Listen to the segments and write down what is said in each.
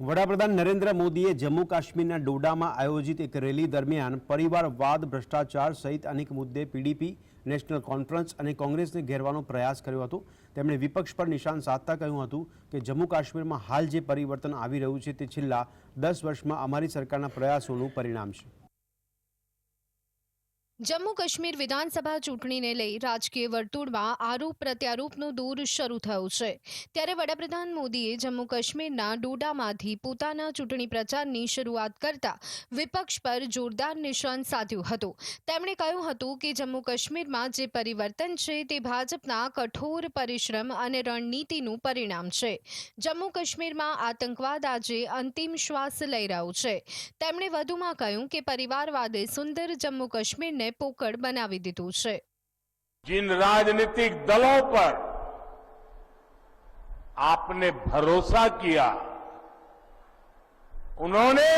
વડાપ્રધાન નરેન્દ્ર મોદીએ જમ્મુ કાશ્મીરના ડોડામાં આયોજિત એક રેલી દરમિયાન પરિવારવાદ, ભ્રષ્ટાચાર સહિત અનેક મુદ્દે પીડીપી, નેશનલ કોન્ફરન્સ અને કોંગ્રેસને ઘેરવાનો પ્રયાસ કર્યો હતો. તેમણે વિપક્ષ પર નિશાન સાધતા કહ્યું હતું કે જમ્મુ કાશ્મીરમાં હાલ જે પરિવર્તન આવી રહ્યું છે તે છેલ્લા દસ વર્ષમાં અમારી સરકારના પ્રયાસોનું પરિણામ છે. જમ્મુ કાશ્મીર વિધાનસભા ચૂંટણીને લઈ રાજકીય વર્તુળમાં આરોપ પ્રત્યારોપનું દૂર શરૂ થયું છે. ત્યારે વડાપ્રધાન મોદીએ જમ્મુ કાશ્મીરના ડોડામાંથી પોતાના ચૂંટણી પ્રચારની શરૂઆત કરતા વિપક્ષ પર જોરદાર નિશાન સાધ્યું હતું. તેમણે કહ્યું હતું કે જમ્મુ કાશ્મીરમાં જે પરિવર્તન છે તે ભાજપના કઠોર પરિશ્રમ અને રણનીતિનું પરિણામ છે. જમ્મુ કાશ્મીરમાં આતંકવાદ આજે અંતિમ શ્વાસ લઈ રહ્યો છે. તેમણે વધુમાં કહ્યું કે પરિવારવાદે સુંદર જમ્મુ કાશ્મીરને પોકળ બનાવી દીધું છે जिन राजनीतिक दलों पर आपने भरोसा किया उन्होंने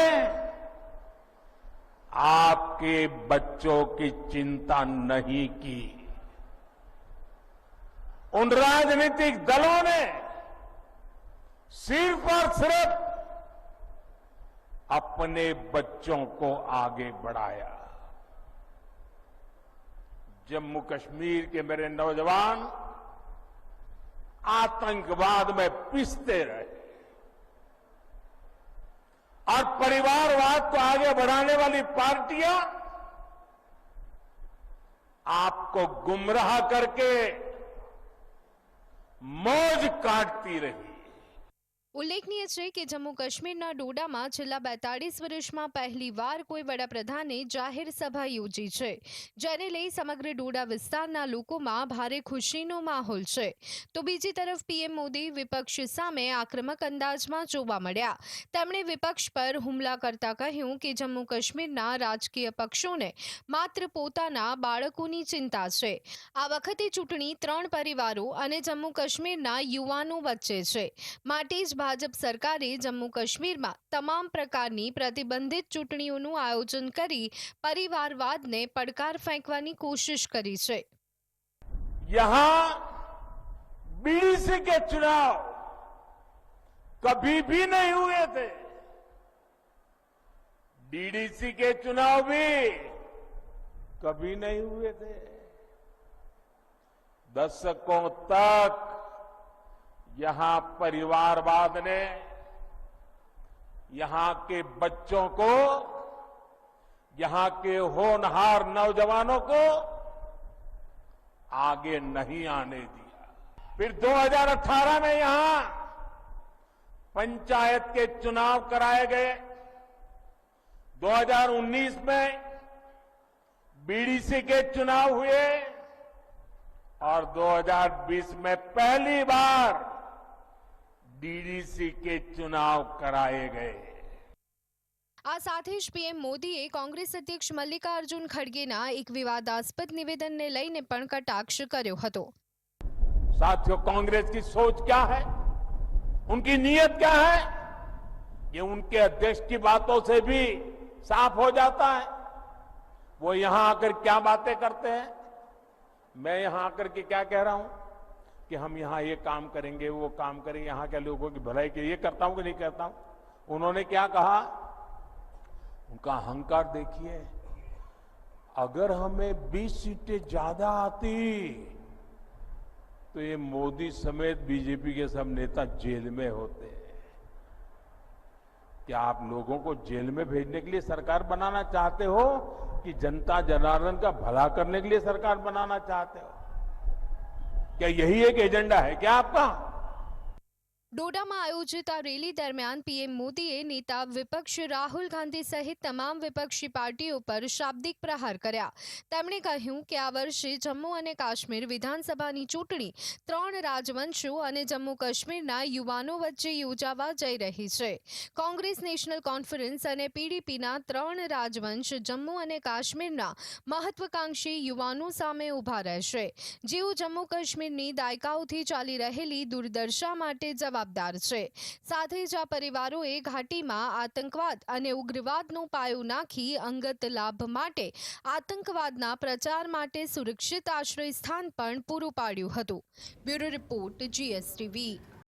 आपके बच्चों की चिंता नहीं की उन राजनीतिक दलों ने सिर्फ और सिर्फ अपने बच्चों को आगे बढ़ाया जम्मू कश्मीर के मेरे नौजवान, आतंकवाद में पिसते रहे। और परिवारवाद को आगे बढ़ाने वाली पार्टियाँ आपको गुमराह करके मौज काटती रही। ઉલ્લેખનીય છે કે જમ્મુ કાશ્મીરના ડોડામાં છેલ્લા બેતાળીસ વર્ષમાં પહેલીવાર કોઈ વડાપ્રધાને જાહેર સભા યોજી છે, જેને લઈ સમગ્ર ડોડા વિસ્તારના લોકોમાં ભારે ખુશીનો માહોલ છે. તો બીજી તરફ પીએમ મોદી વિપક્ષ સામે આક્રમક અંદાજમાં જોવા મળ્યા. તેમણે વિપક્ષ પર હુમલા કરતા કહ્યું કે જમ્મુ કાશ્મીરના રાજકીય પક્ષોને માત્ર પોતાના બાળકોની ચિંતા છે. આ વખતે ચૂંટણી ત્રણ પરિવારો અને જમ્મુ કાશ્મીરના યુવાનો વચ્ચે છે. માટે જ ભાજપ સરકારે જમ્મુ કાશ્મીરમાં તમામ પ્રકારની પ્રતિબંધિત ચૂંટણીઓનું આયોજન કરી પરિવારવાદને પડકાર ફેંકવાની કોશિશ કરી છે यहां बीडीसी के चुनाव कभी भी नहीं हुए थे डीडीसी के चुनाव भी कभी नहीं हुए थे दशकों तक यहाँ परिवारवाद ने यहाँ के बच्चों को, यहाँ के होनहार नौजवानों को आगे नहीं आने दिया। फिर 2018 में यहाँ पंचायत के चुनाव कराए गए। 2019 में बीडीसी के चुनाव हुए और 2020 में पहली बार डीडीसी के चुनाव कराए गए આ સાથે જ પીએમ મોદીએ કોંગ્રેસ અધ્યક્ષ મલ્લિકાર્જુન ખડગેના એક વિવાદાસ્પદ નિવેદનને લઈને પણ કટાક્ષ કર્યો હતો साथियों कांग्रेस की सोच क्या है उनकी नीयत क्या है ये उनके अध्यक्ष की बातों से भी साफ हो जाता है वो यहां आकर क्या बातें करते हैं मैं यहां आकर के क्या कह रहा हूं कि हम यहाँ ये काम करेंगे, वो काम करेंगे, यहाँ के लोगों की भलाई के लिए करता हूँ कि नहीं करता हूँ? उन्होंने क्या कहा? उनका अहंकार देखिए, अगर हमें 20 सीटें ज़्यादा आती तो ये मोदी समेत बीजेपी के सब नेता जेल में होते क्या आप लोगों को जेल में भेजने के लिए सरकार बनाना चाहते हो कि जनता जनार्दन का भला करने के लिए सरकार बनाना चाहते हो? क्या यही एक एजेंडा है? क्या आपका? ડોડામાં આયોજિત આ રેલી દરમિયાન પીએમ મોદીએ નેતા વિપક્ષ રાહુલ ગાંધી સહિત તમામ વિપક્ષી પાર્ટીઓ પર શાબ્દિક પ્રહાર કર્યા. તેમણે કહ્યું કે આ વર્ષે જમ્મુ અને કાશ્મીર વિધાનસભાની ચૂંટણી ત્રણ રાજવંશો અને જમ્મુ કાશ્મીરના યુવાનો વચ્ચે યોજાવા જઈ રહી છે. કોંગ્રેસ નેશનલ કોન્ફરન્સ અને પીડીપીના ત્રણ રાજવંશ જમ્મુ અને કાશ્મીરના મહત્વકાંક્ષી યુવાનો સામે ઊભા રહેશે. જેઓ જમ્મુ કાશ્મીરની દાયકાઓથી ચાલી રહેલી દુર્દશા માટે જવાબદાર છે. સાથે જ આ પરિવારોએ ઘાટીમાં આતંકવાદ અને ઉગ્રવાદનું પાયું નાખી અંગત લાભ માટે આતંકવાદના પ્રચાર માટે સુરક્ષિત આશ્રય સ્થાન પણ પૂરું પાડ્યું હતું. Bureau report, GSTV.